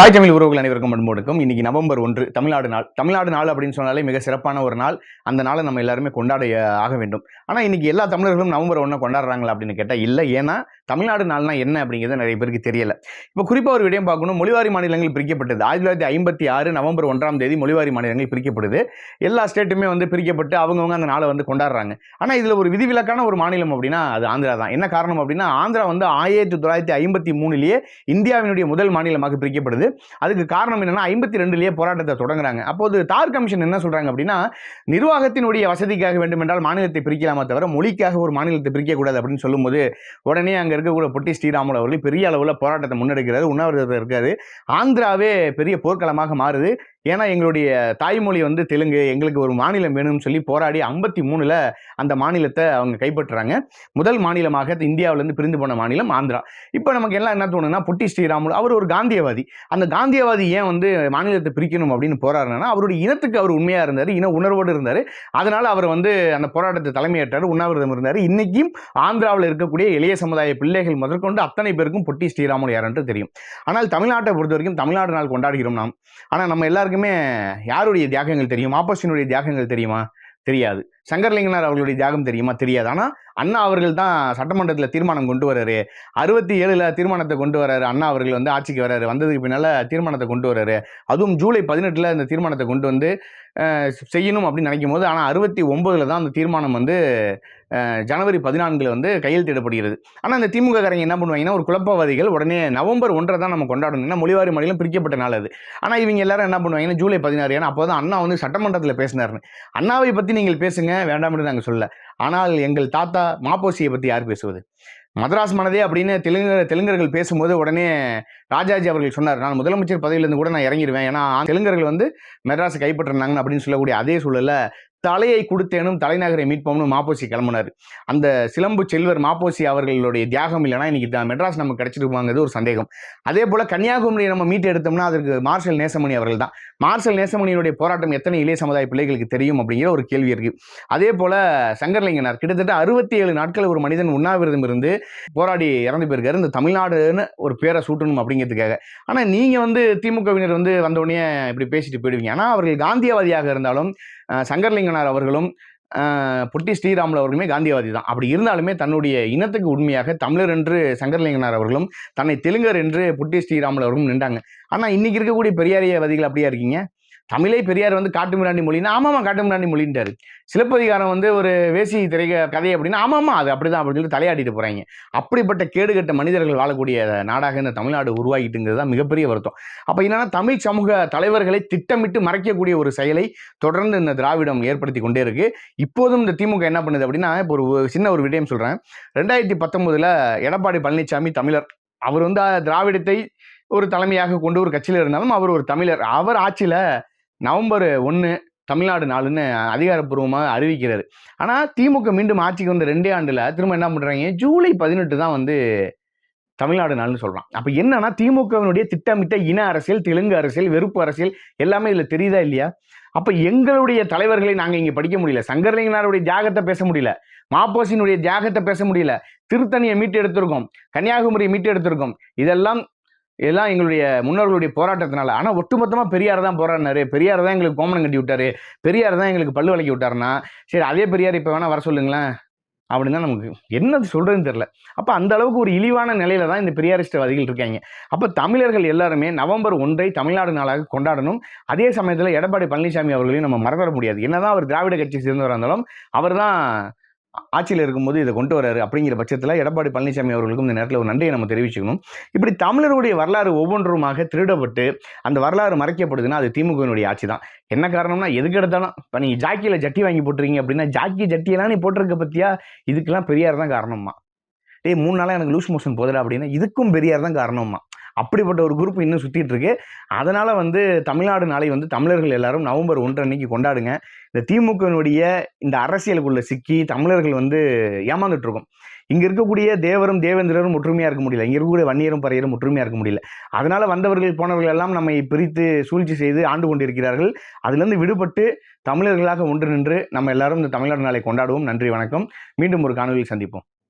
தாய் தமிழ் உறவுகள் அனைவருக்கும் அன்போடுக்கும் இன்னைக்கு நவம்பர் ஒன்று தமிழ்நாடு நாள். தமிழ்நாடு நாள் அப்படின்னு சொன்னாலே மிக சிறப்பான ஒரு நாள். அந்த நாளை நம்ம எல்லாருமே கொண்டாட ஆக வேண்டும். ஆனால் இன்னைக்கு எல்லா தமிழர்களும் நவம்பர் ஒன்றை கொண்டாடுறாங்களா அப்படின்னு கேட்டால் இல்லை. ஏன்னா தமிழ்நாடு நாள்னா என்ன அப்படிங்கிறது நிறைய பேருக்கு தெரியல. இப்போ குறிப்பாக ஒரு விடயம் பார்க்கணும். மொழிவாரி மாநிலங்கள் பிரிக்கப்பட்டது. ஆயிரத்தி தொள்ளாயிரத்தி ஐம்பத்தி ஆறு நவம்பர் ஒன்றாம் தேதி மொழிவாரி மாநிலங்கள் பிரிக்கப்படுது. எல்லா ஸ்டேட்டுமே வந்து பிரிக்கப்பட்டு அவங்கவுங்க அந்த நாளை வந்து கொண்டாடுறாங்க. ஆனால் இதில் ஒரு விதிவிலக்கான ஒரு மாநிலம் அப்படின்னா அது ஆந்திரா தான். என்ன காரணம் அப்படின்னா ஆந்திரா வந்து ஆயிரத்தி தொள்ளாயிரத்தி ஐம்பத்தி மூணுலேயே இந்தியாவினுடைய முதல் மாநிலமாக பிரிக்கப்படுது. அதுக்கு காரணம் என்னென்னா ஐம்பத்தி ரெண்டுலேயே போராட்டத்தை தொடங்குறாங்க. அப்போது தார் கமிஷன் என்ன சொல்கிறாங்க அப்படின்னா நிர்வாகத்தினுடைய வசதிக்காக வேண்டுமென்றால் மாநிலத்தை பிரிக்கலாமா தவிர மொழிக்காக ஒரு மாநிலத்தை பிரிக்கக்கூடாது அப்படின்னு சொல்லும்போது உடனே அங்கே இருக்கக்கூடிய பொட்டி ஸ்ரீராமுலு அவர்கள் பெரிய அளவில் போராட்டத்தை முன்னெடுக்கிறது உண்ணாவிரதத்தில் இருக்காரு. ஆந்திராவே பெரிய போர்க்களமாக மாறுது. ஏன்னா எங்களுடைய தாய்மொழி வந்து தெலுங்கு எங்களுக்கு ஒரு மாநிலம் வேணும்னு சொல்லி போராடி ஐம்பத்தி மூணில் அந்த மாநிலத்தை அவங்க கைப்பற்றுறாங்க. முதல் மாநிலமாக இந்தியாவிலேருந்து பிரிந்து போன மாநிலம் ஆந்திரா. இப்போ நமக்கு எல்லாம் என்ன தோணுன்னா பொட்டி ஸ்ரீராமுலு அவர் ஒரு காந்தியவாதி. அந்த காந்தியவாதி ஏன் வந்து மாநிலத்தை பிரிக்கணும் அப்படின்னு போராடினா அவருடைய இனத்துக்கு அவர் உண்மையாக இருந்தார் இன உணர்வோடு இருந்தார். அதனால் அவர் வந்து அந்த போராட்டத்தை தலைமையேற்றார் உண்ணாவிரதம் இருந்தார். இன்றைக்கும் ஆந்திராவில் இருக்கக்கூடிய இளைய சமுதாய பிள்ளைகள் முதற்கொண்டு அத்தனை பேருக்கும் பொட்டி ஸ்ரீராமுலு என்று தெரியும். ஆனால் தமிழ்நாட்டை பொறுத்த வரைக்கும் தமிழ்நாடு நாள் கொண்டாடுகிறோம் நாம். ஆனால் நம்ம எல்லாருக்கும் யாருடைய தியாகங்கள் தெரியும்? ஆப்போசினுடைய தியாகங்கள் தெரியுமா? தெரியாது. சங்கர்லிங்கனார் அவர்களுடைய தியாகம் தெரியுமா? தெரியாது. ஆனால் அண்ணா அவர்கள் தான் சட்டமன்றத்தில் தீர்மானம் கொண்டு வராரு. அறுபத்தி ஏழில் தீர்மானத்தை கொண்டு வராரு. அண்ணா அவர்கள் வந்து ஆட்சிக்கு வராரு. வந்ததுக்கு பின்னால் தீர்மானத்தை கொண்டு வராரு. அதுவும் ஜூலை பதினெட்டில் இந்த தீர்மானத்தை கொண்டு வந்து செய்யணும் அப்படின்னு நினைக்கும் போது ஆனால் அறுபத்தி ஒம்பதில் தான் அந்த தீர்மானம் வந்து ஜனவரி பதினான்கில் வந்து கையெழுத்திடப்படுகிறது ஆனால் இந்த திமுக காரங்க என்ன பண்ணுவாங்கன்னா ஒரு குழப்பவாதிகள் உடனே நவம்பர் ஒன்றை தான் நம்ம கொண்டாடணும். ஏன்னா மொழிவாரி மாநிலம் பிரிக்கப்பட்ட நாள் அது. ஆனால் இவங்க எல்லாரும் என்ன பண்ணுவாங்கன்னா ஜூலை பதினாறு. ஏன்னா அப்போ தான் அண்ணா வந்து சட்டமன்றத்தில் பேசினார்னு அண்ணாவை பற்றி நீங்கள் பேசுங்க. வேண்டாம்னு நாங்கள் சொல்ல ஆனால் எங்கள் தாத்தா மாப்போசியை பற்றி யார் பேசுவது? மதராஸ் மனதே அப்படின்னு தெலுங்கு தெலுங்கர்கள் பேசும்போது உடனே ராஜாஜி அவர்கள் சொன்னார் நான் முதலமைச்சர் பதவியிலேருந்து கூட நான் இறங்கிடுவேன் ஏன்னா தெலுங்கர்கள் வந்து மெட்ராஸை கைப்பற்றினாங்க அப்படின்னு சொல்லக்கூடிய அதே சூழல்ல தலையை கொடுத்தேனும் தலைநகரை மீட்போம்னு மாப்போசி கிளம்புனார். அந்த சிலம்பு செல்வர் மாப்போசி அவர்களுடைய தியாகம் இல்லைன்னா இன்னைக்கு மெட்ராஸ் நமக்கு கிடைச்சிருப்பாங்கிறது ஒரு சந்தேகம். அதே போல கன்னியாகுமரியை நம்ம மீட்டு எடுத்தோம்னா அதற்கு மார்ஷல் நேசமணி அவர்கள் தான் மார்ஷல் நேசமணியினுடைய போராட்டம் எத்தனை இளைய சமுதாய பிள்ளைகளுக்கு தெரியும் அப்படிங்கிற ஒரு கேள்வி இருக்கு. அதே போல சங்கர்லிங்கனார் கிட்டத்தட்ட அறுபத்தி ஏழு நாட்கள் ஒரு மனிதன் உண்ணாவிரதம் இருந்து போராடி இறந்து போயிருக்காரு. இந்த தமிழ்நாடுன்னு ஒரு பேரை சூட்டணும் அப்படிங்கிறதுக்காக. ஆனால் நீங்கள் வந்து திமுகவினர் வந்து வந்தோடனே இப்படி பேசிட்டு போயிடுவீங்க. ஆனால் அவர்கள் காந்தியவாதியாக இருந்தாலும் சங்கர்லிங்க சங்கர்லிங்கனார் அவர்களும் புட்டி ஸ்ரீராமல் அவர்களுமே காந்தியவாதி தான். அப்படி இருந்தாலுமே தன்னுடைய இனத்துக்கு உண்மையாக தமிழர் என்று சங்கரலிங்கனார் அவர்களும் தன்னை தெலுங்கர் என்று புட்டி ஸ்ரீராமல் அவர்களும் நின்றாங்க. ஆனால் இன்னைக்கு இருக்கக்கூடிய பெரியாரியவாதிகள் அப்படியா இருக்கீங்க? தமிழே பெரியார் வந்து காட்டுமிராண்டி மொழின்னா ஆமாமா காட்டுமிராண்டி மொழின்ட்டாரு. சிலப்பதிகாரம் வந்து ஒரு வேசி திரை கதை அப்படின்னா ஆமாமா அது அப்படிதான் அப்படின்னு சொல்லி தலையாடிட்டு போகிறாங்க அப்படிப்பட்ட கேடுகட்ட மனிதர்கள் வாழக்கூடிய நாடாக இந்த தமிழ்நாடு உருவாகிட்டுங்கிறது தான் மிகப்பெரிய வருத்தம். அப்போ என்னன்னா தமிழ் சமூக தலைவர்களை திட்டமிட்டு மறைக்கக்கூடிய ஒரு செயலை தொடர்ந்து இந்த திராவிடம் ஏற்படுத்தி கொண்டே இருக்கு. இப்போதும் இந்த திமுக என்ன பண்ணுது அப்படின்னா இப்போ ஒரு ஒரு சின்ன ஒரு விடயம் சொல்கிறேன் ரெண்டாயிரத்தி பத்தொன்பதில் எடப்பாடி பழனிசாமி தமிழர். அவர் வந்து திராவிடத்தை ஒரு தலைமையாக கொண்டு ஒரு கட்சியில் இருந்தாலும் அவர் ஒரு தமிழர். அவர் ஆட்சியில் நவம்பர் ஒன்று தமிழ்நாடு நாளுன்னு அதிகாரப்பூர்வமாக அறிவிக்கிறாரு ஆனால் திமுக மீண்டும் ஆட்சிக்கு வந்த ரெண்டே ஆண்டில் திரும்ப என்ன பண்ணுறாங்க ஜூலை பதினெட்டு தான் வந்து தமிழ்நாடு நாள்னு சொல்கிறான் அப்போ என்னன்னா திமுகவினுடைய திட்டமிட்ட இன அரசியல் தெலுங்கு அரசியல் வெறுப்பு அரசியல் எல்லாமே இதில் தெரியுதா இல்லையா? அப்போ எங்களுடைய தலைவர்களை நாங்கள் இங்கே படிக்க முடியல. சங்கரலிங்கனாருடைய தியாகத்தை பேச முடியல. மாப்போசினுடைய தியாகத்தை பேச முடியல. திருத்தணியை மீட்டு எடுத்திருக்கோம். கன்னியாகுமரியை மீட்டு எடுத்திருக்கோம். இதெல்லாம் இதெல்லாம் எங்களுடைய முன்னோர்களுடைய போராட்டத்தினால. ஆனால் ஒட்டுமொத்தமாக பெரியார் தான் போராடினாரு. பெரியார் தான் எங்களுக்கு கோமனம் கட்டி விட்டாரு. பெரியார் தான் எங்களுக்கு பல்லு விளக்கி விட்டாருன்னா சரி அதே பெரியார் இப்போ வேணால் வர சொல்லுங்களேன். அப்படின்னு தான் நமக்கு என்னது சொல்கிறதுன்னு தெரியல. அப்போ அந்த அளவுக்கு ஒரு இழிவான நிலையில தான் இந்த பெரியாரிஸ்டவாதிகள் இருக்காங்க. அப்போ தமிழர்கள் எல்லாருமே நவம்பர் ஒன்றை தமிழ்நாடு நாளாக கொண்டாடணும். அதே சமயத்தில் எடப்பாடி பழனிசாமி அவர்களையும் நம்ம மறந்துட முடியாது. என்னதான் அவர் திராவிட கட்சி சேர்ந்தவராக இருந்தாலும் அவர் தான் ஆட்சியில் இருக்கும்போது இதை கொண்டு வராரு அப்படிங்கிற பட்சத்தில் எடப்பாடி பழனிசாமி அவர்களுக்கும் இந்த நேரத்தில் ஒரு நன்றியை நம்ம தெரிவிச்சுக்கணும். இப்படி தமிழருடைய வரலாறு ஒவ்வொன்றுமாக திருடப்பட்டு அந்த வரலாறு மறைக்கப்படுதுன்னா அது திமுகவினுடைய ஆட்சி தான் என்ன காரணம்னா எதுக்கு எடுத்தாலும் இப்போ நீங்கள் ஜாக்கியில் ஜட்டி வாங்கி போட்டுருக்கீங்க அப்படின்னா ஜாக்கி ஜட்டியெல்லாம் நீ போட்டிருக்க பற்றியா இதுக்கெல்லாம் பெரியார் தான் காரணமா டேய் மூணு நாளாக எனக்கு லூஸ் மோஷன் போதுடா அப்படின்னா இதுக்கும் பெரியார் தான் காரணமா அப்படிப்பட்ட ஒரு குரூப் இன்னும் சுற்றிட்டு இருக்கு அதனால் வந்து தமிழ்நாடு நாளை வந்து தமிழர்கள் எல்லாரும் நவம்பர் ஒன்று அன்னைக்கு கொண்டாடுங்க. இந்த திமுகவினுடைய இந்த அரசியலுக்குள்ள சிக்கி தமிழர்கள் வந்து ஏமாந்துட்டு இருக்கோம் இங்கே இருக்கக்கூடிய தேவரும் தேவேந்திரரும் ஒற்றுமையாக இருக்க முடியல. இங்கே இருக்கக்கூடிய வன்னியரும் பறையரும் ஒற்றுமையாக இருக்க முடியல. அதனால் வந்தவர்கள் போனவர்கள் எல்லாம் நம்மை பிரித்து சூழ்ச்சி செய்து ஆண்டு கொண்டிருக்கிறார்கள். அதிலிருந்து விடுபட்டு தமிழர்களாக ஒன்று நின்று நம்ம எல்லாரும் இந்த தமிழ்நாடு நாளை கொண்டாடுவோம். நன்றி வணக்கம். மீண்டும் ஒரு காணொலியில் சந்திப்போம்.